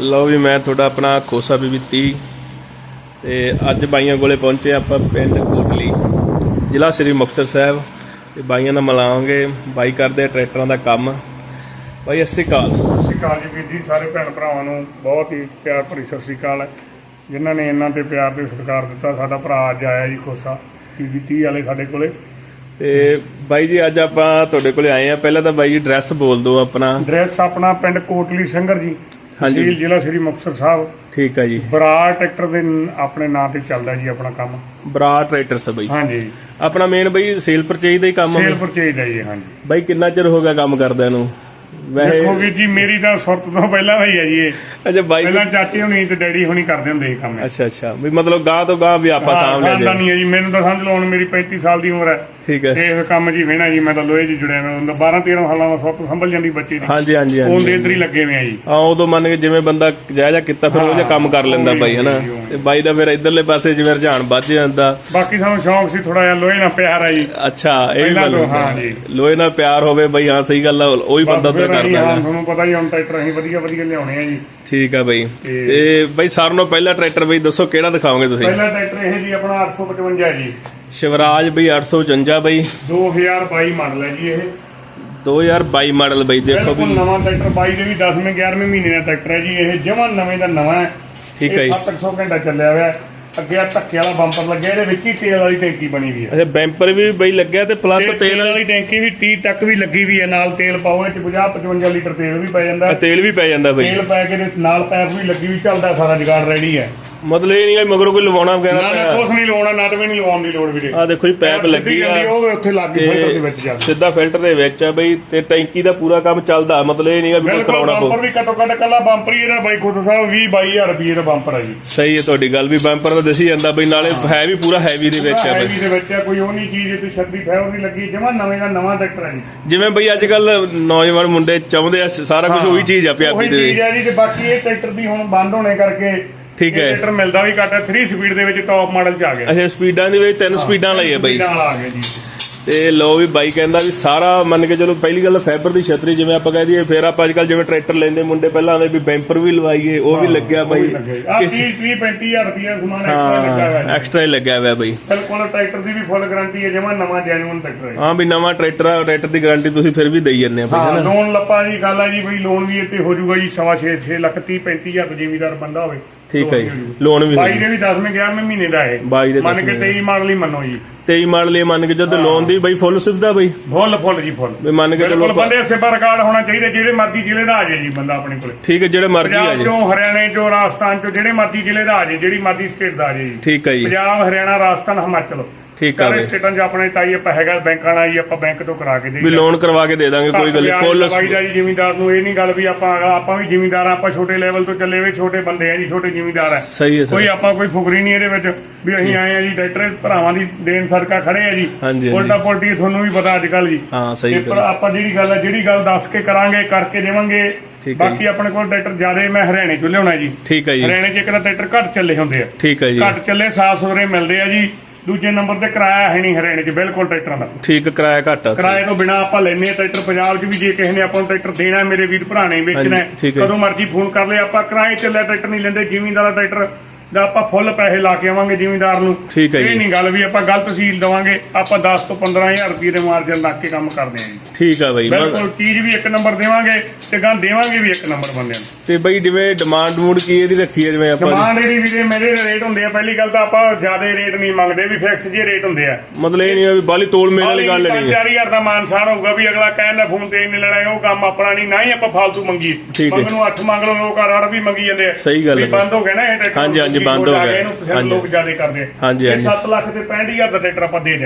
ਲਓ ਵੀ ਮੈਂ ਤੁਹਾਡਾ ਆਪਣਾ ਖੋਸਾ ਬੀਬੀ 30 ਤੇ ਅੱਜ ਬਾਈਆਂ ਕੋਲੇ ਪਹੁੰਚੇ ਆਪਾਂ ਪਿੰਡ ਕੋਟਲੀ ਜ਼ਿਲ੍ਹਾ ਸ੍ਰੀ ਮੁਕਤਸਰ ਸਾਹਿਬ। ਤੇ ਬਾਈਆਂ ਨਾਲ ਮਿਲਾਵਾਂਗੇ ਬਾਈ ਕਰਦੇ ਟਰੈਕਟਰਾਂ ਦਾ ਕੰਮ। ਬਾਈ ਅੱਸੀ ਕਾਲ ਸਤਿ ਸ਼੍ਰੀ ਅਕਾਲ ਜੀ ਵੀਰ ਜੀ ਸਾਰੇ ਭੈਣ ਭਰਾਵਾਂ ਨੂੰ ਬਹੁਤ ਹੀ ਪਿਆਰ ਭਰੀ ਸਤਿ ਸ਼੍ਰੀ ਅਕਾਲ। ਜਿਨ੍ਹਾਂ ਨੇ ਇਹਨਾਂ ਤੇ ਪਿਆਰ ਤੇ ਸਤਿਕਾਰ ਦਿੱਤਾ ਸਾਡਾ ਭਰਾ ਅੱਜ ਆਇਆ ਜੀ ਖੋਸਾ 30 ਵਾਲੇ ਸਾਡੇ ਕੋਲੇ। ਤੇ ਬਾਈ ਜੀ ਅੱਜ ਆਪਾਂ ਤੁਹਾਡੇ ਕੋਲੇ ਆਏ ਆ ਪਹਿਲਾਂ ਤਾਂ ਬਾਈ ਜੀ ਐਡਰੈਸ ਬੋਲ ਦਿਓ ਆਪਣਾ। ਐਡਰੈਸ ਆਪਣਾ ਪਿੰਡ ਕੋਟਲੀ ਸੰਗਰ ਜੀ। ਹਾਂਜੀ। ਤਹਿਸੀਲ ਜ਼ਿਲ੍ਹਾ ਸ੍ਰੀ ਮੁਕਤਸਰ ਸਾਹਿਬ। ਠੀਕ ਆ ਜੀ। ਬਰਾੜ ਟਰੈਕਟਰ ਦੇ ਨ- ਆਪਣੇ ਨਾਂ ਤੇ ਚੱਲਦਾ ਜੀ ਆਪਣਾ ਕੰਮ। ਬਰਾ ਟਰੈਕਟਰਸ ਬਾਈ। ਹਾਂਜੀ। ਆਪਣਾ ਮੇਨ ਬਾਈ ਸੇਲ ਪਰਚੇਜ ਦਾ ਹੀ ਕੰਮ ਸੇਲ ਆ ਪਰਚੇਜ ਦਾ ਜੀ ਹਾਂਜੀ। ਬਾਈ ਕਿੰਨਾ ਚਿਰ ਹੋ ਗਿਆ ਕੰਮ ਕਰਦਿਆਂ ਨੂੰ? ਦੇਖੋ ਵੀਰ ਜੀ ਮੇਰੀ ਤਾਂ ਸੁਰਤ ਤੋਂ ਪਹਿਲਾਂ ਹੀ ਹੈ ਜੀ ਇਹ। ਅੱਛਾ ਬਾਈ ਪਹਿਲਾਂ ਚਾਚੇ ਹੁਣੀ ਤੇ ਡੈਡੀ ਹੁਣੀ ਕਰਦੇ ਹੁੰਦੇ ਸੀ ਕੰਮ। ਇਹ। ਅੱਛਾ ਅੱਛਾ। ਵੀ ਮਤਲਬ ਗਾਹ ਤੋਂ ਗਾਹ ਵੀ ਆਪਾਂ ਸਾਹਮਣੇ ਦੇ ਨਹੀਂ ਹੈ ਜੀ ਮੈਨੂੰ ਤਾਂ ਸਮਝ ਲਓ ਮੇਰੀ 35 ਸਾਲ ਦੀ ਉਮਰ ਹੈ। ਠੀਕ ਹੈ। ਇਸ ਕੰਮ ਜੀ ਵੇਣਾ ਜੀ ਮੈਂ ਤਾਂ ਲੋਹੇ 'ਚ ਜੁੜਿਆ ਮੈਂ ਹੁੰਦਾ 12 13 ਸਾਲਾਂ ਦਾ ਸੁੱਤ ਸੰਭਲ ਜਾਂਦੀ ਬੱਚੇ ਦੀ। ਹਾਂਜੀ ਹਾਂਜੀ ਉਹਦੇ ਹਾਂਜੀ। ਇੱਧਰ ਹੀ ਲੱਗੇ ਹੋਏ ਆ ਜੀ। ਆ ਉਦੋਂ ਮੰਨ ਕੇ ਜਿਵੇਂ ਬੰਦਾ ਜਾਇ ਜਾ ਕੀਤਾ ਫਿਰ ਉਹ ਜਿਹਾ ਕੰਮ ਕਰ ਲੈਂਦਾ ਬਾਈ ਹਨਾ? ਤੇ ਬਾਈ ਦਾ ਫਿਰ ਇਧਰਲੇ ਪਾਸੇ ਜਿਵੇਂ ਰੁਝਾਨ ਵੱਧ ਜਾਂਦਾ। ਬਾਕੀ ਸਾਨੂੰ ਸ਼ੌਂਕ ਸੀ ਥੋੜਾ ਜਿਹਾ ਲੋਹੇ ਨਾਲ ਪਿਆਰ ਆ ਜੀ। ਅੱਛਾ ਇਹ ਵੀ। ਹਾਂ ਜੀ। ਲੋਹੇ ਨਾਲ ਪਿਆਰ ਹੋਵੇ ਬਾਈ ਹਾਂ ਸਹੀ ਗੱਲ ਆ ਉਹੀ ਬੰਦਾ ਉਧਰ ਫਿਰ ਅਸੀਂ ਕਰਦਾ ਹਾਂ, ਹੈ ਤੁਹਾਨੂੰ ਪਤਾ ਹੀ ਹੁਣ ਟਰੈਕਟਰ ਅਸੀਂ ਵਧੀਆ ਵਧੀਆ ਲਿਆਉਣੇ ਆ ਜੀ। ਠੀਕ ਆ ਬਾਈ। ਤੇ- ਬਾਈ ਸਾਰਿਆਂ ਨੂੰ ਪਹਿਲਾ ਟਰੈਕਟਰ ਬਾਈ ਦੱਸੋ ਕਿਹੜਾ ਦਿਖਾਓਗੇ ਤੁਸੀਂ? ਪਹਿਲਾ ਟਰੈਕਟਰ ਇਹ ਜੀ ਆਪਣਾ 855 ਜੀ। ਸ਼ਿਵਰਾਜ ਬਾਈ 855 ਬਾਈ। 2022 ਮਾਡਲ ਹੈ ਜੀ ਇਹ। 2022 ਮਾਡਲ ਬਾਈ ਦੇਖੋ ਵੀ ਨਵਾਂ ਟਰੈਕਟਰ 22 ਦੇ ਵੀ 10ਵੇਂ 11ਵੇਂ ਮਹੀਨੇ ਦਾ ਟਰੈਕਟਰ ਹੈ ਜੀ ਇਹ ਜਮਾਂ ਨਵੇਂ ਦਾ ਨਵਾਂ ਹੈ। ਠੀਕ ਹੈ ਜੀ। 700 ਘੰਟਾ ਚੱਲਿਆ ਹੋਇਆ ਹੈ। ਅੱਗੇ ਆ ਧੱਕੇ ਵਾਲਾ ਬੰਪਰ ਲੱਗਿਆ ਇਹਦੇ ਵਿੱਚ ਹੀ ਤੇਲ ਵਾਲੀ ਟੈਂਕੀ ਬਣੀ ਹੋਈ ਹੈ ਅੱਛਾ ਬੈਂਪਰ ਵੀ ਬਾਈ ਲੱਗਿਆ ਤੇ ਪਲੱਸ ਤੇ ਤੇਲ ਵਾਲੀ ਟੈਂਕੀ ਵੀ 30 ਤੱਕ ਵੀ ਲੱਗੀ ਵੀ ਹੈ ਨਾਲ ਤੇਲ ਪਾਓ ਇਹ ਚ 50 55 ਲੀਟਰ ਤੇਲ ਵੀ ਪੈ ਜਾਂਦਾ। ਤੇਲ ਵੀ ਪੈ ਜਾਂਦਾ ਬਾਈ। ਤੇਲ ਪੈ ਕੇ ਤੇ ਨਾਲ ਪੈਪ ਵੀ ਲੱਗੀ ਵੀ ਚੱਲਦਾ ਸਾਰਾ ਜਗਾੜ ਰੈਡੀ ਹੈ ਮਤਲਬ ਇਹ ਨਹੀਂ ਕਿ ਮਗਰੋਂ ਕੋਈ ਲਵਾਉਣਾ ਨਾ ਵਗੈਰਾ ਨਾ ਪਿਆ। ਕੁਛ ਨਹੀਂ ਲਵਾਉਣਾ ਨਟ ਵੀ ਨਹੀਂ ਲਵਾਉਣ ਦੀ ਲੋੜ ਵੀਰੇ। ਆ ਦੇਖੋ ਜੀ ਪੈਪ ਲੱਗੀ ਆ। ਉਹ ਉੱਥੇ ਲੱਗ ਗਈ ਫਿਲਟਰ ਦੇ ਵਿੱਚ ਜਾ ਸਿੱਧਾ ਫਿਲਟਰ ਦੇ ਵਿੱਚ ਆ ਬਈ ਤੇ ਟੈਂਕੀ ਦਾ ਪੂਰਾ ਕੰਮ ਚੱਲਦਾ ਮਤਲਬ ਇਹ ਨਹੀਂਗਾ ਵੀ ਕੋਈ ਕਰਾਉਣਾ ਬੰਪਰ ਵੀ ਘੱਟੋ ਘੱਟ ਕੱਲਾ ਬੰਪਰ ਹੀ ਇਹਦਾ ਬਾਈ ਖੁਸ਼ ਸਾਹਿਬ 20 22000 ਰੁਪਏ ਦਾ ਬੰਪਰ ਹੈ ਜੀ। ਸਹੀ ਹੈ ਤੁਹਾਡੀ ਗੱਲ ਵੀ ਬੰਪਰ ਦਾ ਦਸੀ ਜਾਂਦਾ ਬਈ ਨਾਲੇ ਹੈ। ਵੀ ਪੂਰਾ ਹੈਵੀ ਦੇ ਵਿੱਚ ਆ ਬਈ। ਹੈਵੀ ਦੇ ਵਿੱਚ ਹੈ, ਕੋਈ ਉਹ ਨਹੀਂ ਚੀਜ਼ ਤੇ ਛੱਡੀ ਫੈਵਰ ਨਹੀਂ ਲੱਗੀ ਜਮਾ ਨਵੇਂ ਦਾ ਨਵਾਂ ਟਰੈਕਟਰ ਹੈ ਜੀ। ਜਿਵੇਂ ਬਈ ਅੱਜ ਕੱਲ ਨੌਜਵਾਨ ਮੁੰਡੇ ਚਾਹੁੰਦੇ ਆ ਸਾਰਾ ਕੁਝ ਉਹੀ ਚੀਜ਼ ਆ ਚੀਜ਼ ਹੈ ਜੀ ਤੇ ਬਾਕੀ ਇਹ ਟਰੈਕਟਰ ਦੀ ਹੁਣ ਬੰਦ ਹੋਣੇ ਕਰਕੇ ਠੀਕ ਹੈ। ਟਰੈਕਟਰ ਮਿਲਦਾ ਵੀ ਘੱਟ ਹੈ 3 ਸਪੀਡ ਦੇ ਵਿੱਚ ਟੌਪ ਮਾਡਲ ਚ ਆ ਗਿਆ। ਅੱਛਾ ਸਪੀਡਾਂ ਦੇ ਵਿੱਚ ਤਿੰਨ ਸਪੀਡਾਂ ਲਈ ਆ ਬਈ। ਸਪੀਡਾਂ ਵਾਲਾ ਆ ਗਿਆ ਜੀ। ਤੇ ਲੋ ਵੀ ਬਾਈ ਕਹਿੰਦਾ ਵੀ ਸਾਰਾ ਮੰਨ ਕੇ ਚਲੋ ਪਹਿਲੀ ਗੱਲ ਫਾਈਬਰ ਦੀ ਛਤਰੀ ਜਿਵੇਂ ਆਪਾਂ ਕਹਿ ਦਈਏ ਫਿਰ ਆਪਾਂ ਅੱਜ ਕੱਲ ਜਿਵੇਂ ਟਰੈਕਟਰ ਲੈਂਦੇ ਮੁੰਡੇ ਪਹਿਲਾਂ ਆਉਂਦੇ ਵੀ ਬੈਂਪਰ ਵੀ ਲਵਾਈਏ ਉਹ ਵੀ ਲੱਗਿਆ ਬਾਈ। ਆ 30 30 35000 ਰੁਪਏ ਸਮਾਨ ਐਕਸਟਰਾ ਲੱਗਾ ਹੋਇਆ ਹਾਂ ਜੀ। ਐਕਸਟਰਾ ਹੀ ਲੱਗਿਆ ਹੋਇਆ ਬਾਈ। ਬਿਲਕੁਲ ਟਰੈਕਟਰ ਦੀ ਵੀ ਫੁੱਲ ਗਾਰੰਟੀ ਹੈ ਜਮਾ ਨਵਾਂ ਜੈਨੂਇਨ ਟਰੈਕਟਰ ਹੈ ਹਾਂ ਵੀ ਨਵਾਂ ਟਰੈਕਟਰ ਆ ਟਰੈਕਟਰ ਦੀ ਗਾਰੰਟੀ ਤੁਸੀਂ ਫਿਰ ਵੀ ਦੇਈ ਜੰਨੇ ਆ ਬਈ ਹਾਂ ਲੋਨ ਲੱਪਾ ਜੀ ਗੱਲ ਹੈ ਜੀ ਬਈ ਲੋਨ ਵੀ ਇੱਥੇ ਹੋ ਜਾਊਗਾ ਜੀ ਸਵਾ ਛੇ 6 ਲੱਖ 30 35000 ਜ਼ਿਮੀਦਾਰ ਬੰਦਾ ਹੋਵੇ। ਠੀਕ ਹੈ ਜੀ। ਲੋਨ ਵੀ ਬਾਈ ਦੇ ਵੀ 10ਵੇਂ 11ਵੇਂ ਮਹੀਨੇ ਦਾ ਹੈ ਬਾਈ ਦੇ ਮੰਨ ਕੇ 10ਵੇਂ 23 ਮਾਡਲ ਹੀ ਮੰਨੋ ਜੀ। 23 ਮਾਡਲ ਇਹ ਮੰਨ ਕੇ ਜਦ ਲੋਨ ਦੀ ਬਈ ਫੁੱਲ ਸੁਵਿਧਾ ਬਈ। ਫੁੱਲ ਫੁੱਲ ਜੀ ਫੁੱਲ। ਵੀ ਮੰਨ ਕੇ ਚਲੋ ਬੰਦੇ ਸਿਪਾ ਰਿਕਾਰਡ ਹੋਣਾ ਚਾਹੀਦਾ ਜਿਹੜੇ ਮਰਜ਼ੀ ਜ਼ਿਲ੍ਹੇ ਦਾ ਆ ਜਾਏ ਜੀ ਬੰਦਾ ਆਪਣੇ ਕੋਲੇ। ਠੀਕ ਹੈ ਜਿਹੜੇ ਮਰਜ਼ੀ ਆ ਪੰਜਾਬ ਜੀ ਚੋਂ ਹਰਿਆਣੇ ਚੋਂ ਰਾਜਸਥਾਨ ਚੋਂ ਜਿਹੜੇ ਮਰਜ਼ੀ ਜ਼ਿਲ੍ਹੇ ਦਾ ਆ ਜਾਏ ਜਿਹੜੀ ਮਰਜ਼ੀ ਸਟੇਟ ਦਾ ਆ ਜਾਏ ਜੀ। ਠੀਕ ਹੈ ਜੀ। ਪੰਜਾਬ ਹਰਿਆਣਾ ਰਾਜਸਥਾਨ ਹਿਮਾਚਲ। ਠੀਕ ਆ ਸਾਰੇ ਬਈ। ਸਟੇਟਾਂ 'ਚ ਆਪਣੇ ਤਾਈ ਆਪਾਂ ਹੈਗਾ ਬੈਂਕਾਂ ਨਾਲ ਜੀ ਆਪਾਂ ਬੈਂਕ ਤੋਂ ਕਰਾ ਕੇ ਵੀ ਦੇਈਦਾ ਲੋਨ ਕਰਵਾ ਕੇ ਦੇ ਦਾਂਗੇ ਕੋਈ ਗੱਲ ਨੀ, ਫੁੱਲ ਲਵਾਈਦਾ ਜੀ ਜ਼ਿਮੀਂਦਾਰ ਨੂੰ ਇਹ ਨਹੀਂ ਗੱਲ ਵੀ ਆਪਾਂ ਆਪਾਂ ਵੀ ਜ਼ਿਮੀਂਦਾਰ ਆ ਆਪਾਂ ਛੋਟੇ ਲੈਵਲ ਤੋਂ ਚੱਲੇ ਵੇ ਛੋਟੇ ਬੰਦੇ ਆ ਜੀ ਛੋਟੇ ਜ਼ਿਮੀਂਦਾਰ ਆ। ਸਹੀ ਹੈ ਕੋਈ ਸਰ ਆਪਾਂ ਕੋਈ ਫੁਕਰੀ ਨਹੀਂ ਇਹਦੇ ਵਿੱਚ ਵੀ ਅਸੀਂ ਆਏ ਆ ਜੀ ਡਾਕਟਰ ਭਰਾਵਾਂ ਦੀ ਦੇਣ ਸਰਕਾ ਖੜੇ ਆ ਜੀ। ਹਾਂਜੀ। ਉਲਟਾ ਪੁਲਟੀ ਤੁਹਾਨੂੰ ਵੀ ਪਤਾ ਅੱਜ ਕੱਲ ਜੀ। ਹਾਂ ਸਹੀ ਤੇ ਪਰ ਗੱਲ ਆਪਾਂ ਜਿਹੜੀ ਗੱਲ ਹੈ ਜਿਹੜੀ ਗੱਲ ਦੱਸ ਕੇ ਕਰਾਂਗੇ ਕਰਕੇ ਦੇਵਾਂਗੇ। ਠੀਕ ਹੈ ਬਾਕੀ ਆਪਣੇ ਕੋਲ ਟਰੈਕਟਰ ਜ਼ਿਆਦੇ ਮੈਂ ਹਰਿਆਣੇ ਚੋਂ ਲਿਆਉਣਾ ਜੀ। ਠੀਕ ਹੈ ਜੀ। ਹਰਿਆਣੇ 'ਚ ਇੱਕ ਤਾਂ ਟਰੈਕਟਰ ਘੱਟ ਚੱਲੇ ਹੁੰਦੇ ਆ। ਠੀਕ ਹੈ ਜੀ। ਘੱਟ ਚੱਲੇ ਸਾਫ਼ ਸੁਥਰੇ ਮਿਲਦੇ ਆ ਜੀ। ਦੂਜੇ ਨੰਬਰ ਤੇ ਕਿਰਾਇਆ ਹੈ ਨਹੀਂ ਹਰਿਆਣੇ 'ਚ ਬਿਲਕੁਲ ਟਰੈਕਟਰਾਂ ਦਾ ਠੀਕ ਕਿਰਾਇਆ ਘੱਟ ਆ। ਕਿਰਾਏ ਤੋਂ ਬਿਨਾ ਆਪਾਂ ਲੈਨੇ ਟਰੈਕਟਰ ਪੰਜਾਬ 'ਚ ਵੀ ਜੇ ਕਿਸੇ ਨੇ ਆਪਾਂ ਨੂੰ ਟਰੈਕਟਰ ਦੇਣਾ ਹੈ, ਮੇਰੇ ਵੀਰ ਭਰਾ ਨੇ ਵੇਚਣਾ। ਕਦੋਂ ਮਰਜ਼ੀ ਫੋਨ ਕਰ ਲੈ ਆਪਾਂ ਕਿਰਾਏ ਚੱਲਿਆ ਟਰੈਕਟਰ ਨਹੀਂ ਲੈਂਦੇ ਜ਼ਿਮੀਂਦਾਰ ਦਾ ਟਰੈਕਟਰ ਦਾ ਆਪਾਂ ਫੁੱਲ ਪੈਸੇ ਲਾ ਕੇ ਆਵਾਂਗੇ ਜ਼ਿਮੀਂਦਾਰ ਨੂੰ। ਇਹ ਨਹੀਂ ਗੱਲ ਵੀ ਆਪਾਂ ਗਲਤ ਸੀਲ ਦਵਾਂਗੇ ਆਪਾਂ 10 ਤੋਂ 15000 ਰੁਪਏ ਦੇ ਮਾਰਜਨ ਲਾ ਕੇ ਕੰਮ ਕਰਦੇ ਆਂ ਜੀ ਠੀਕ ਆ ਬਈ ਬਿਲਕੁਲ ਚੀਜ਼ ਵੀ ਇੱਕ ਨੰਬਰ ਦੇਵਾਂਗੇ ਤੇ ਗਾਂ ਦੇਵਾਂਗੇ ਵੀ ਇੱਕ ਨੰਬਰ ਬੰਦਿਆਂ ਨੂੰ। ਤੇ ਬਈ ਜਿਵੇਂ ਡਿਮਾਂਡ ਮੂਡ ਕੀ ਇਹਦੀ ਰੱਖੀ ਹੈ ਜਿਵੇਂ ਆਪਾਂ ਡਿਮਾਂਡ ਜਿਹੜੀ ਵੀਰੇ ਮੇਰੇ ਰੇਟ ਹੁੰਦੇ ਆ ਪਹਿਲੀ ਗੱਲ ਤਾਂ ਆਪਾਂ ਜ਼ਿਆਦਾ ਰੇਟ ਨਹੀਂ ਮੰਗਦੇ ਵੀ ਫਿਕਸ ਜੇ ਰੇਟ ਹੁੰਦੇ ਆ। ਮਤਲਬ ਇਹ ਨਹੀਂ ਆ ਵੀ ਬਾਲੀ ਤੋਲ ਮੇਲ ਵਾਲੀ ਗੱਲ ਨਹੀਂ ਹੈ 5000 ਦਾ ਮਾਨਸਾਨ ਹੋਊਗਾ ਵੀ ਅਗਲਾ ਕਹਿੰਦਾ ਫੋਨ ਤੇ ਇੰਨੇ ਲੈਣਾ ਉਹ ਕੰਮ ਆਪਣਾ ਨਹੀਂ ਨਾ ਹੀ ਆਪਾਂ ਫਾਲਤੂ ਮੰਗੀ। ਮੰਗਣ ਨੂੰ ਅੱਠ ਮੰਗ ਲਓ ਲੋਕ ਅੜ ਵੀ ਮੰਗੀ ਜਾਂਦੇ ਆ। ਸਹੀ ਗੱਲ ਹੈ। ਬੰਦ ਹੋ ਗਿਆ ਨਾ ਇਹ ਟਰੈਕਟਰ ਹਾਂਜੀ, ਹਾਂਜੀ, ਬੰਦ ਹੋ ਫਿਰ ਹਾਂਜੀ। ਲੋਕ ਜ਼ਿਆਦਾ ਕਰਦੇ ਹਾਂਜੀ, ਹਾਂਜੀ। 7 ਲੱਖ ਤੇ 65000 ਦਾ ਟਰੈਕਟਰ ਆਪਾਂ ਦੇ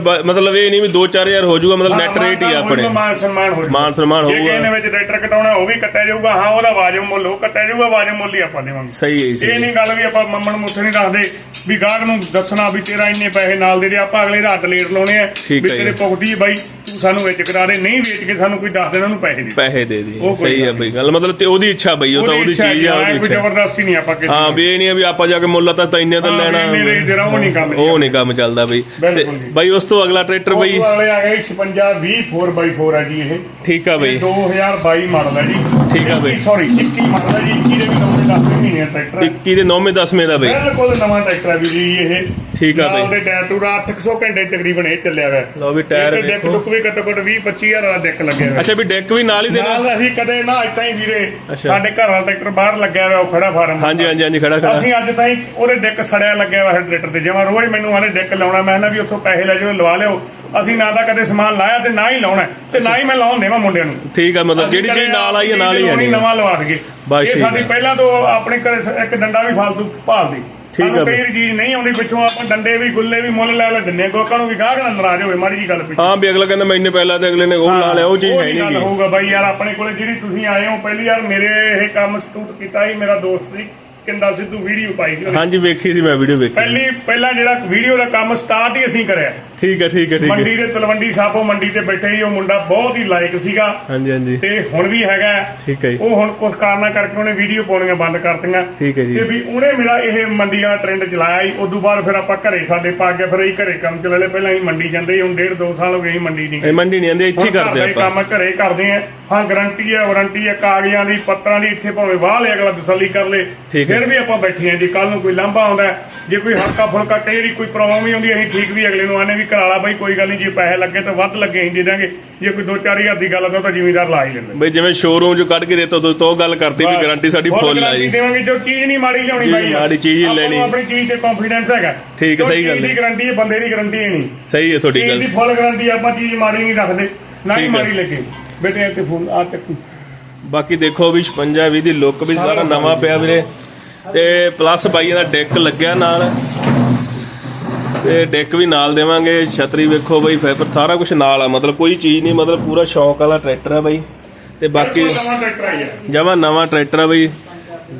ਬ- ਮਤਲਬ ਇਹ ਨਹੀਂ ਵੀ 2-4000 ਹੋ ਜਾਊਗਾ ਮਤਲਬ ਨੈਟ ਰੇਟ ਹੀ ਆ ਆਪਣੇ ਮਾਨ ਸਨਮਾਨ ਹੋ ਜਾਊਗਾ। ਮਾਨ ਸਨਮਾਨ ਜੇ ਹੋਊਗਾ। ਕਿਸੇ ਨੇ ਵਿੱਚ ਟਰੈਕਟਰ ਕਟਾਉਣਾ ਉਹ ਵੀ ਕੱਟਿਆ ਜਾਊਗਾ ਹਾਂ ਉਹਦਾ ਵਾਜਬ ਮੁੱਲ ਉਹ ਕੱਟਿਆ ਜਾਊਗਾ ਵਾਜਬ ਮੁੱਲ ਹੀ ਆਪਾਂ ਦੇਵਾਂਗੇ ਸਹੀ ਹੈ ਜੀ, ਇਹ ਨਹੀਂ ਗੱਲ ਵੀ ਆਪਾਂ ਮੰਮਣ ਮੁੱਥੇ ਨਹੀਂ ਦੱਸਦੇ ਵੀ ਗਾਹਕ ਨੂੰ ਦੱਸਣਾ ਵੀ ਤੇਰਾ ਇੰਨੇ ਪੈਸੇ ਨਾਲ ਦੇ ਦੇ ਆਪਾਂ ਅਗਲੇ ਰਾਤ ਲੇਟ ਲਾਉਣੇ ਆ ਵੀ ਜੀ। ਤੇਰੇ ਪੁੱਗਦੀ ਬਾਈ ਸਾਨੂੰ ਵੇਚ ਕਰਾ ਦੇ ਨਹੀਂ ਵੇਚ ਕੇ ਸਾਨੂੰ ਕੋਈ ਦੱਸ ਦੇਣਾ ਉਹਨੂੰ ਪੈਸੇ ਦੇ ਪੈਸੇ ਦੇ ਦੀ ਉਹ ਕੋਈ ਸਹੀ ਗੱਲ ਬਈ ਗੱਲ ਮਤਲਬ ਤੇ ਉਹਦੀ ਇੱਛਾ ਬਈ ਉਹ ਤਾਂ ਉਹਦੀ ਚੀਜ਼ ਆ ਉਹਦੀ ਕੋਈ ਇੱਛਾ। ਜ਼ਬਰਦਸਤੀ ਨਹੀਂ ਆਪਾਂ ਕਿਸੇ ਹਾਂ ਵੀ ਇਹ ਨਹੀਂ ਆ ਵੀ ਆਪਾਂ ਜਾ ਕੇ ਮੁੱਲ ਤਾਂ ਇੰਨੇ ਦਾ ਲੈਣਾ ਦੇ ਦੇਣਾ, ਉਹ ਨਹੀਂ ਕੰਮ ਉਹ ਨਹੀਂ ਕੰਮ ਚੱਲਦਾ ਬਈ। ਤੇ। ਬਾਈ ਉਸ ਤੋਂ ਅਗਲਾ ਟਰੈਕਟਰ ਬਈ ਉਹ ਵਾਲੇ ਆ ਗਏ 56 20 4x4 ਹੈ ਜੀ ਇਹ। ਠੀਕ ਆ ਬਈ। 2022 ਮਾਡਲ ਹੈ ਜੀ। ਠੀਕ ਆ ਬਈ। ਸੌਰੀ 21 ਮਾਡਲ ਹੈ ਜੀ 21 ਦੇ ਵੀ ਨੰਬਰ ਕੰਪਨੀ ਦਾ ਟਰੈਕਟਰ ਹੈ। 21 ਦੇ 9ਵੇਂ 10ਵੇਂ ਦਾ ਬਈ। ਬਿਲਕੁਲ ਨਵਾਂ ਟਰੈਕਟਰ ਹੈ ਵੀ ਜੀ ਇਹ। ਠੀਕ ਆ ਬਈ। ਦੇ ਟਾਇਰ ਟੂਰ 800 ਘੰਟੇ ਤਕਰੀਬਨ ਇਹ ਚੱਲਿਆ ਹੋਇਆ। ਲਓ ਵੀ ਟਾਇਰ ਇਹ ਡੈਕ ਵੇਖੋ। ਡੁੱਕ ਵੀ ਘੱਟੋ ਘੱਟ 20 25000 ਦਾ ਡੈਕ ਲੱਗਿਆ ਹੋਇਆ। ਅੱਛਾ ਵੀ ਡੈਕ ਵੀ ਨਾਲ ਹੀ ਦੇਣਾ? ਨਾਲ ਅਸੀਂ ਕਦੇ ਨਾ ਇਤਾਂ ਹੀ ਵੀਰੇ। ਸਾਡੇ ਘਰ ਵਾਲਾ ਟਰੈਕਟਰ ਬਾਹਰ ਲੱਗਿਆ ਹੋਇਆ ਉਹ ਖੜਾ ਫਾਰਮ ਹਾਂਜੀ ਹਾਂਜੀ ਹਾਂਜੀ ਖੜਾ ਖੜਾ। ਅਸੀਂ ਅੱਜ ਤਾਈਂ ਉਹਦੇ ਡੈਕ ਸੜਿਆ ਲੱਗਿਆ ਹੋਇਆ ਟਰੈਕਟਰ ਤੇ। ਜਿਵੇਂ ਰੋਜ਼ ਮੈਨੂੰ ਆਨੇ ਡੈਕ ਲਾਉਣਾ ਮੈਂ ਨਾ ਵੀ ਉੱਥੋਂ ਪੈਸੇ ਲੈ ਜਾਓ ਲਵਾ ਲਿਓ। ਅਸੀਂ ਨਾ ਤਾਂ ਕਦੇ ਸਮਾਨ ਲਾਇਆ ਤੇ ਨਾ ਹੀ ਲਾਉਣਾ ਤੇ ਨਾ ਹੀ ਮੈਂ ਲਾਉਣ ਦੇਵਾਂ ਮੁੰਡਿਆਂ ਨੂੰ। ਠੀਕ ਆ ਮਤਲਬ ਜਿਹੜੀ ਚੀਜ਼ ਨਾਲ ਆਈ ਹੈ ਨਾਲ ਹੀ ਆਣੀ ਨਵਾਂ ਲਵਾ ਦਈਏ ਇਹ ਸਾਡੀ। ਪਹਿਲਾਂ ਤੋਂ ਆਪਣੇ ਘਰੇ ਇੱਕ ਡੰਡਾ ਵੀ ਫਾਲਤੂ ਭਾਲਦੀ। ਠੀਕ ਬਈ। ਕਈ ਚੀਜ਼ ਨਹੀਂ ਆਉਂਦੀ ਪਿੱਛੋਂ ਆਪਾਂ ਡੰਡੇ ਵੀ ਗੁੱਲੇ ਵੀ ਮੁੱਲ ਲੈ ਲੈ ਦਿੰਨੇ ਗੋਕਾਂ ਨੂੰ ਵੀ ਗਾਹਕ ਨਾਲ ਨਾਰਾਜ਼ ਹੋਵੇ ਮਾੜੀ ਜੀ ਗੱਲ ਪਿੱਛੇ। ਹਾਂ ਵੀ ਅਗਲਾ ਕਹਿੰਦਾ ਮੈਂ ਇੰਨੇ ਪਹਿਲਾਂ ਤੇ ਅਗਲੇ ਨੇ ਉਹ ਲਾ ਲਿਆ ਉਹ ਚੀਜ਼ ਹੈ ਨਹੀਂ ਗੀ। ਹੋਊਗਾ ਬਾਈ ਯਾਰ ਆਪਣੇ ਕੋਲੇ ਜਿਹੜੀ ਤੁਸੀਂ ਆਏ ਹੋ ਪਹਿਲੀ ਯਾਰ ਮੇਰੇ ਇਹ ਕੰਮ ਸਟੂਟ ਕੀਤਾ ਸੀ ਮੇਰਾ ਦੋਸਤ ਸੀ ਕਿੰਦਾ ਸਿੱਧੂ ਵੀਡੀਓ ਪਾਈ ਸੀ ਉਹਨੇ। ਹਾਂਜੀ ਵੇਖੀ ਸੀ ਮੈਂ ਵੀਡੀਓ ਵੇਖੀ ਪਹਿਲੀ ਪਹਿਲਾਂ ਜਿਹੜਾ ਵੀਡੀਓ ਦਾ ਕੰਮ ਸਟਾਰਟ ਹੀ ਅਸੀਂ ਕਰਿਆ। ਠੀਕ ਹੈ ਠੀਕ ਹੈ ਠੀਕ ਹੈ। ਮੰਡੀ ਦੇ ਤਲਵੰਡੀ ਸਾਬੋ ਮੰਡੀ ਤੇ ਬੈਠੇ ਸੀ ਉਹ ਮੁੰਡਾ ਬਹੁਤ ਹੀ ਲਾਇਕ ਸੀਗਾ। ਹਾਂਜੀ ਹਾਂਜੀ। ਤੇ ਹੁਣ ਵੀ ਹੈਗਾ ਠੀਕ ਹੈ ਜੀ। ਉਹ ਹੁਣ ਕੁਝ ਕਾਰਨਾਂ ਕਰਕੇ ਉਹਨੇ ਵੀਡੀਓ ਪਾਉਣੀਆਂ ਬੰਦ ਕਰਤੀਆਂ। ਠੀਕ ਹੈ ਜੀ। ਤੇ ਵੀ ਉਹਨੇ ਮੇਰਾ ਇਹ ਮੰਡੀ ਵਾਲਾ ਟ੍ਰੈਂਡ ਚਲਾਇਆ ਸੀ। ਉਦੋਂ ਬਾਅਦ ਫਿਰ ਆਪਾਂ ਘਰੇ ਸਾਡੇ ਪਾ ਕੇ ਫਿਰ ਅਸੀਂ ਘਰੇ ਕੰਮ ਚਲਾ ਲਏ ਪਹਿਲਾਂ ਅਸੀਂ ਮੰਡੀ ਜਾਂਦੇ ਸੀ ਹੁਣ ਡੇਢ ਦੋ ਸਾਲ ਹੋ ਗਏ ਅਸੀਂ ਮੰਡੀ ਨਹੀਂ ਇਹ ਮੰਡੀ ਨਹੀਂ ਆਂਦੇ ਇੱਥੇ ਹੀ ਹੁਣ ਘਰ ਕਰਦੇ ਦਾ ਹੀ ਆਪਾਂ। ਕੰਮ ਘਰੇ ਕਰਦੇ ਆ ਹਾਂ ਗਰੰਟੀ ਹੈ ਵਾਰੰਟੀ ਹੈ ਕਾਗਜ਼ਾਂ ਦੀ ਪੱਤਰਾਂ ਦੀ ਇੱਥੇ ਭਾਵੇਂ ਵਾਹ ਲੈ ਅਗਲਾ ਤਸੱਲੀ ਕਰ ਲੇ। ਠੀਕ ਹੈ। ਫਿਰ ਵੀ ਆਪਾਂ ਬੈਠੇ ਆ ਜੇ ਕੱਲ ਨੂੰ ਕੋਈ ਲਾਂਭਾ ਆਉਂਦਾ ਹੈ, ਜੇ ਕੋਈ ਹਲਕਾ ਫੁਲਕਾ ਕਈ ਵਾਰੀ ਕੋਈ ਪ੍ਰੋਬਲਮ ਵੀ ਆਉਂਦੀ ਹੈ, ਅਸੀਂ ਠੀਕ ਵੀ ਅਗਲੇ ਨੂੰ ਆਨੇ ਵੀ ਕਰਾਲਾ ਬਾਈ ਕੋਈ ਗੱਲ ਨਹੀਂ ਜੇ ਪੈਸੇ ਲੱਗੇ ਤਾਂ ਵੱਧ ਲੱਗੇ ਅਸੀਂ ਦੇ ਦਾਂਗੇ। ਜੇ ਕੋਈ 2-4000 ਦੀ ਗੱਲ ਆ ਤਾਂ ਜ਼ਿਮੀਦਾਰ ਲਾ ਹੀ ਲੈਂਦਾ। ਬਈ ਜਿਵੇਂ ਸ਼ੋਰੂਮ ਚ ਕੱਢ ਕੇ ਦੇਤਾ ਤੋਂ ਉਹ ਗੱਲ ਕਰਤੀ ਵੀ ਗਾਰੰਟੀ ਸਾਡੀ ਫੁੱਲ ਆ ਜੀ। ਦੇਵਾਂਗੇ ਜੋ ਚੀਜ਼ ਨਹੀਂ ਮਾੜੀ ਲਿਆਉਣੀ ਬਾਈ। ਮਾੜੀ ਚੀਜ਼ ਹੀ ਲੈਣੀ। ਆਪਣੀ ਚੀਜ਼ ਤੇ ਕੰਫੀਡੈਂਸ ਹੈਗਾ। ਠੀਕ ਹੈ, ਸਹੀ ਗੱਲ ਹੈ। ਦੀ ਗਾਰੰਟੀ ਹੈ ਬੰਦੇ ਦੀ ਗਾਰੰਟੀ ਨਹੀਂ। ਸਹੀ ਹੈ ਤੁਹਾਡੀ ਗੱਲ। ਦੀ ਫੁੱਲ ਗਾਰੰਟੀ ਆਪਾਂ ਚੀਜ਼ ਮਾੜੀ ਨਹੀਂ ਰੱਖਦੇ ਨਾ ਹੀ ਹੈ। ਮਾੜੀ ਲੱਗੇ। ਬੇਟੇ ਇੱਥੇ ਫੋਨ ਆ ਤੱਕ ਬਾਕੀ ਦੇਖੋ ਵੀ 56 20 ਦੀ ਲੁੱਕ ਵੀ ਸਾਰਾ ਨਵਾਂ ਪਿਆ ਵੀਰੇ। ਤੇ ਪਲੱਸ ਬਾਈਆਂ ਦਾ ਡੈਕ ਲੱਗਿਆ ਨਾਲ। ਤੇ ਡੈਕ ਵੀ ਨਾਲ ਦੇਵਾਂਗੇ ਛਤਰੀ ਵੇਖੋ ਬਈ ਫਾਈਬਰ ਸਾਰਾ ਕੁਝ ਨਾਲ ਆ। ਮਤਲਬ ਕੋਈ ਚੀਜ਼ ਨਹੀਂ ਮਤਲਬ ਪੂਰਾ ਸ਼ੌਕ ਵਾਲਾ ਟਰੈਕਟਰ ਆ ਬਈ। ਤੇ ਬਾਕੀ ਨਵਾਂ ਟਰੈਕਟਰ ਜਮਾ ਨਵਾਂ ਟਰੈਕਟਰ ਆ ਬਈ।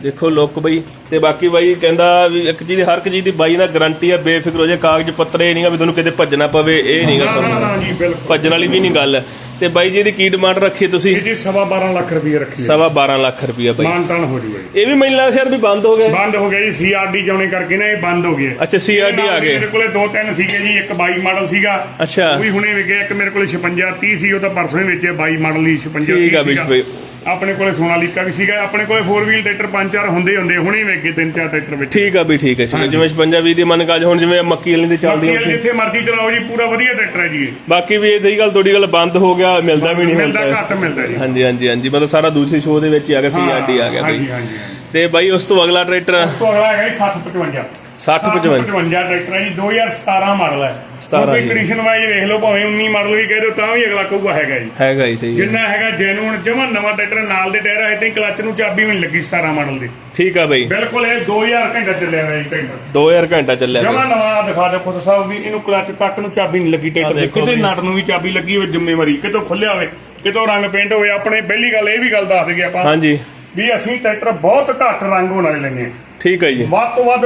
ਦੇਖੋ ਲੁੱਕ ਬਈ ਤੇ ਬਾਕੀ ਬਾਈ ਕਹਿੰਦਾ ਵੀ ਇੱਕ ਚੀਜ਼ ਹਰ ਇੱਕ ਚੀਜ਼ ਦੀ ਬਾਈ ਨਾਲ ਗਾਰੰਟੀ ਆ ਬੇਫਿਕਰ ਹੋ ਜਾ ਕਾਗਜ਼ ਪੱਤਰ ਇਹ ਨਹੀਂਗਾ ਵੀ ਤੁਹਾਨੂੰ ਕਿਤੇ ਭੱਜਣਾ ਪਵੇ ਇਹ ਨਹੀਂਗਾ ਨਾ ਨਾ ਤੁਹਾਨੂੰ ਨਾ ਜੀ ਬਿਲਕੁਲ। ਭੱਜਣ ਵਾਲੀ ਵੀ ਨਹੀਂ ਗੱਲ। ਤੇ ਬਾਈ ਜੀ ਦੀ ਕੀ ਡਿਮਾਂਡ ਰੱਖੀ ਤੁਸੀਂ? ਜੀ ਸਵਾ 12 ਲੱਖ ਰੁਪਏ ਰੱਖੀ ਹੈ। ਸਵਾ 12 ਲੱਖ ਰੁਪਇਆ ਬਾਈ। ਮਾਨਤਾਨ ਹੋ ਜੂਗਾ ਜੀ। ਇਹ ਵੀ ਮੈਨੂੰ ਲੱਗਦਾ ਸ਼ਾਇਦ ਵੀ ਬੰਦ ਹੋ ਗਿਆ। ਬੰਦ ਹੋ ਗਿਆ ਜੀ ਸੀਆਰਡੀ ਜਾਉਣੇ ਕਰਕੇ ਨਾ ਇਹ ਬੰਦ ਹੋ ਗਿਆ। ਅੱਛਾ ਸੀਆਰਡੀ ਆ ਗਏ। ਮੇਰੇ ਕੋਲੇ ਦੋ ਤਿੰਨ ਸੀਗੇ ਜੀ ਇੱਕ 22 ਮਾਡਲ ਸੀਗਾ। ਅੱਛਾ। ਉਹ ਵੀ ਹੁਣੇ ਵਿਕੇ ਇੱਕ ਮੇਰੇ ਕੋਲੇ 56 30 ਸੀ ਉਹ ਤਾਂ ਪਰਸੋਂ ਹੀ ਵੇਚਿਆ 22 ਮਾਡਲ ਹੀ 56 ਠੀਕ ਆ 30 ਬਈ ਸੀਗਾ। ਬਈ। ਆਪਣੇ ਕੋਲੇ ਸੋਨਾਲੀਕਾ ਵੀ ਸੀਗਾ ਆਪਣੇ ਕੋਲੇ 4 ਵੀਲ ਟਰੈਕਟਰ ਪੰਜ ਚਾਰ ਹੁੰਦੇ ਹੁੰਦੇ ਹੁਣੇ ਵਿਕੇ ਤਿੰਨ ਚਾਰ ਟਰੈਕਟਰ ਵਿੱਚ। ਠੀਕ ਆ ਵੀ ਠੀਕ ਹੈ ਠੀਕ ਆ। ਜਿਵੇਂ 56 20 ਦੀ ਮੰਨ ਕਾਜ ਹੁਣ ਜਿਵੇਂ ਮੱਕੀ ਵਾਲੀ ਦੀ ਚੱਲਦੀ ਬਾਕੀ ਹੈ ਜਿੱਥੇ ਮਰਜ਼ੀ ਚਲਾਓ ਜੀ ਪੂਰਾ ਵਧੀਆ ਟਰੈਕਟਰ ਹੈ ਜੀ ਇਹ। ਬਾਕੀ ਵੀ ਇਹ ਸਹੀ ਗੱਲ ਤੁਹਾਡੀ ਗੱਲ ਬੰਦ ਹੋ ਗਿਆ ਮਿਲਦਾ ਵੀ ਨਹੀਂ ਮਿਲਦਾ ਹੁੰਦਾ ਘੱਟ ਮਿਲਦਾ ਜੀ। ਹਾਂਜੀ ਹਾਂਜੀ ਹਾਂਜੀ ਮਤਲਬ ਸਾਰਾ ਦੂਸਰੀ ਸ਼ੋਅ ਦੇ ਵਿੱਚ ਹੀ ਆ ਗਿਆ ਸੀਆਰਡੀ ਆ ਗਿਆ ਹਾਂਜੀ ਹਾਂਜੀ ਤੇ ਬਾਈ ਉਸ ਤੋਂ ਅਗਲਾ ਟਰੈਕਟਰ ਉਸ ਤੋਂ ਅਗਲਾ ਹੈਗਾ ਜੀ 6055 60 55 55 ਟਰੈਕਟਰ ਹੈ ਜੀ 2017 ਮਾਡਲ ਹੈ। 17 ਕੋਈ ਜੀ। ਕੰਡੀਸ਼ਨ ਵਾਈਜ਼ ਵੇਖ ਲਓ ਭਾਵੇਂ 19 ਮਾਡਲ ਵੀ ਕਹਿ ਦਿਓ ਤਾਂ ਵੀ ਅਗਲਾ ਕਹੂਗਾ ਹੈਗਾ ਜੀ ਹੈਗਾ ਹੀ ਸਹੀ। ਜਿੰਨਾ ਹੈਗਾ ਜੈਨੂਨ ਜਮਾ ਨਵਾਂ ਟਰੈਕਟਰ ਨਾਲ ਦੇ ਟਾਇਰ ਹੈ ਤੇ ਕਲੱਚ ਨੂੰ ਚਾਬੀ ਵੀ ਨਹੀਂ ਲੱਗੀ 17 ਮਾਡਲ ਦੀ ਠੀਕ ਆ ਬਈ ਬਿਲਕੁਲ ਇਹ 2000 ਘੰਟਾ ਚੱਲਿਆ ਹੋਇਆ ਜੀ ਟਰੈਕਟਰ 2000 ਘੰਟਾ ਚੱਲਿਆ ਜਮਾ। ਨਵਾਂ ਦਿਖਾ ਦਿਓ ਖੁਦ ਸਾਹਿਬ ਵੀ ਇਹਨੂੰ ਕਲੱਚ ਤੱਕ ਨੂੰ ਚਾਬੀ ਨਹੀਂ ਲੱਗੀ ਟਰੈਕਟਰ ਦੇ ਕਿਤੇ। ਨਟ ਨੂੰ ਵੀ ਚਾਬੀ ਲੱਗੀ ਹੋਵੇ ਜ਼ਿੰਮੇਵਾਰੀ ਕਿਤੋਂ ਖੁੱਲਿਆ ਹੋਵੇ ਕਿਤੋਂ ਰੰਗ ਪੇਂਟ ਹੋਵੇ ਆਪਣੇ ਪਹਿਲੀ ਗੱਲ ਇਹ ਵੀ ਗੱਲ ਦੱਸ ਦਈਏ ਆਪਾਂ ਹਾਂਜੀ ਵੀ ਅਸੀਂ ਟਰੈਕਟਰ ਬਹੁਤ ਘੱਟ ਰੰਗ ਹੋਣ ਵਾਲੇ ਲੈਂਦੇ ਹਾਂ ਠੀਕ ਹੈ ਜੀ। ਵੱਧ ਤੋਂ ਵੱਧ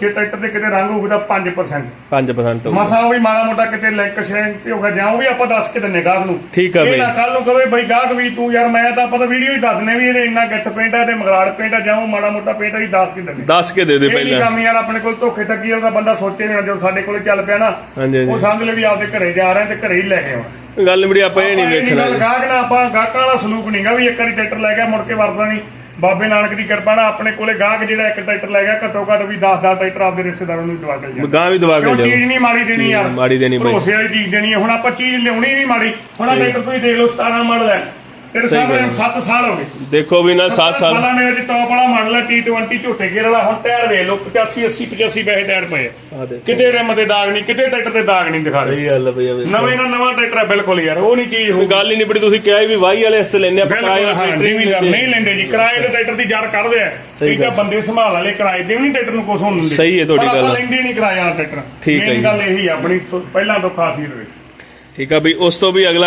ਜੇ ਟਰੈਕਟਰ ਦੇ ਕਿਤੇ ਰੰਗ ਹੋਊਗਾ ਤਾਂ 5% 5% ਹੋ ਗਿਆ। ਮਸਾ ਉਹ ਵੀ ਮਾੜਾ ਮੋਟਾ ਕਿਤੇ ਲਿੰਕ ਸ਼ੈਂਕ ਤੇ ਹੋਗਾ ਜਾਂ ਉਹ ਵੀ ਆਪਾਂ ਦੱਸ ਕੇ ਦਿੰਨੇ ਗਾਹਕ ਨੂੰ। ਠੀਕ ਆ ਇਹ ਬਈ। ਨਾ ਕੱਲ ਨੂੰ ਕਵੇ ਬਈ ਗਾਹਕ ਵੀ ਤੂੰ ਯਾਰ ਮੈਂ ਤਾਂ ਆਪਾਂ ਤਾਂ ਵੀਡੀਓ ਹੀ ਦੱਸਨੇ ਵੀ ਇਹਦੇ ਇੰਨਾ ਗਿੱਟ ਪੇਂਟ ਤੇ ਮਗਰਾੜ ਪੇਂਟ ਜਾਂ ਉਹ ਮਾੜਾ ਮੋਟਾ ਪੇਂਟ ਹੈ ਹੀ ਦੱਸ ਕੇ ਦਿੰਨੇ। ਦੱਸ ਕੇ ਦੇ ਦੇ ਇਹ ਪਹਿਲਾਂ। ਕੰਮ ਯਾਰ ਆਪਣੇ ਕੋਲ ਧੋਖੇ ਟੱਕੀ ਉਹਦਾ ਬੰਦਾ ਸੋਚੇ ਨਾ ਜੋ ਸਾਡੇ ਕੋਲੇ ਚੱਲ ਪਿਆ ਨਾ ਹਾਂਜੀ ਉਹ ਸਮਝ ਲੈ ਵੀ ਆਪਦੇ ਘਰੇ ਜਾ ਰਹੇ ਤੇ ਘਰੇ ਹੀ ਲੈ ਕੇ ਆਉਣਾ। ਗੱਲ ਬੜੀ ਆਪਾਂ ਇਹ ਨਹੀਂ ਗੱਲ ਗਾਹਕ ਨਾ ਆਪਾਂ ਗਾਹਕਾਂ ਵਾਲਾ ਸਲੂਕ ਨਹੀਂਗਾ ਵੀ ਇੱਕ ਵਾਰੀ ਟਰੈਕਟਰ ਲੈ ਗਿਆ ਮੁੜ ਕੇ ਵਰਤਦਾ ਨਹੀਂ ਬਾਬੇ ਨਾਨਕ ਦੀ ਕਿਰਪਾ ਨਾਲ ਆਪਣੇ ਕੋਲੇ ਗਾਹਕ ਜਿਹੜਾ ਇੱਕ ਟਰੈਕਟਰ ਲੈ ਗਿਆ ਘੱਟੋ ਘੱਟ ਵੀ 10 10 ਟਰੈਕਟਰ ਆਪਦੇ ਰਿਸ਼ਤੇਦਾਰਾਂ ਨੂੰ ਦਵਾ ਕੇ ਜਾਂਦਾ ਗਾਂ ਵੀ ਦਵਾ ਕੇ ਚੀਜ਼ ਨਹੀਂ ਮਾੜੀ ਦੇਣੀ ਯਾਰ। ਮਾੜੀ ਦੇਣੀ ਬਾਈ। ਭਰੋਸੇ ਵਾਲੀ ਚੀਜ਼ ਦੇਣੀ ਹੈ। ਹੁਣ ਆਪਾਂ ਚੀਜ਼ ਲਿਆਉਣੀ ਨਹੀਂ ਮਾੜੀ। ਹੁਣ ਆ ਟਰੈਕਟਰ ਤੁਸੀਂ ਦੇਖ ਲਓ 17 ਮਾਡਲ ਹੈ। ਤੇਰੇ ਸਹੀ ਸਾਹਮਣੇ ਗੱਲ 7 ਸਾਲ ਹੋ ਗਏ ਦੇਖੋ ਵੀ ਨਾ 7 ਸਾਲ ਸਾਲਾਂ ਦੇ ਵਿੱਚ ਟੌਪ ਵਾਲਾ ਮਾਡਲ ਹੈ T20 ਝੋਟੇ ਗੇਰ ਵਾਲਾ ਹੁਣ ਟਾਇਰ ਵੇਖ ਲਓ 85 80 85 ਪੈਸੇ ਟਾਇਰ ਪਏ ਆ। ਆ ਦੇਖੋ ਕਿਤੇ ਰਿਮ ਤੇ ਦਾਗ ਨਹੀਂ ਕਿਤੇ ਟਰੈਕਟਰ ਤੇ ਦਾਗ ਨਹੀਂ ਦਿਖਾ ਰਹੇ ਸਹੀ ਗੱਲ ਆ ਬਈ ਆ ਵੇਖੋ। ਨਵੇਂ ਨਾਲ ਨਵਾਂ ਟਰੈਕਟਰ ਹੈ ਬਿਲਕੁਲ ਯਾਰ ਉਹ ਨਹੀਂ ਚੀਜ਼ ਹੋਊ ਗੱਲ ਹੀ ਨਹੀਂ ਬੜੀ ਤੁਸੀਂ ਕਿਹਾ ਵੀ ਵਾਹੀ ਵਾਲੇ ਵਾਸਤੇ ਲੈਣੇ ਆਪਾਂ ਕਿਰਾਏ ਬਿਲਕੁਲ ਹਾਂ ਜ਼ਿਮੀਦਾਰ ਨਹੀਂ ਲੈਂਦੇ ਜੀ ਕਿਰਾਏ ਦੇ ਟਰੈਕਟਰ ਦੀ ਜਾਰ ਕੱਢਦੇ ਆ ਸਹੀ ਠੀਕ ਆ ਗੱਲ। ਬੰਦੇ ਸੰਭਾਲ ਵਾਲੇ ਕਿਰਾਏ ਦੇ ਵੀ ਨਹੀਂ ਟਰੈਕਟਰ ਨੂੰ ਕੁਛ ਹੋਣ ਦਿੰਦੇ ਸਹੀ ਹੈ ਤੁਹਾਡੀ ਪਰ ਆਪਾਂ ਗੱਲ। ਲੈਂਦੇ ਨਹੀਂ ਕਿਰਾਏ ਵਾਲਾ ਟਰੈਕਟਰ ਠੀਕ ਹੈ Main ਜੀ। ਗੱਲ ਇਹੀ ਆ ਆਪਣੀ ਪਹਿਲਾਂ ਤੋਂ ਖਾਸੀਅਤ ਵਿੱਚ ਠੀਕ ਆ ਬਈ ਉਸ ਤੋਂ ਵੀ ਅਗਲਾ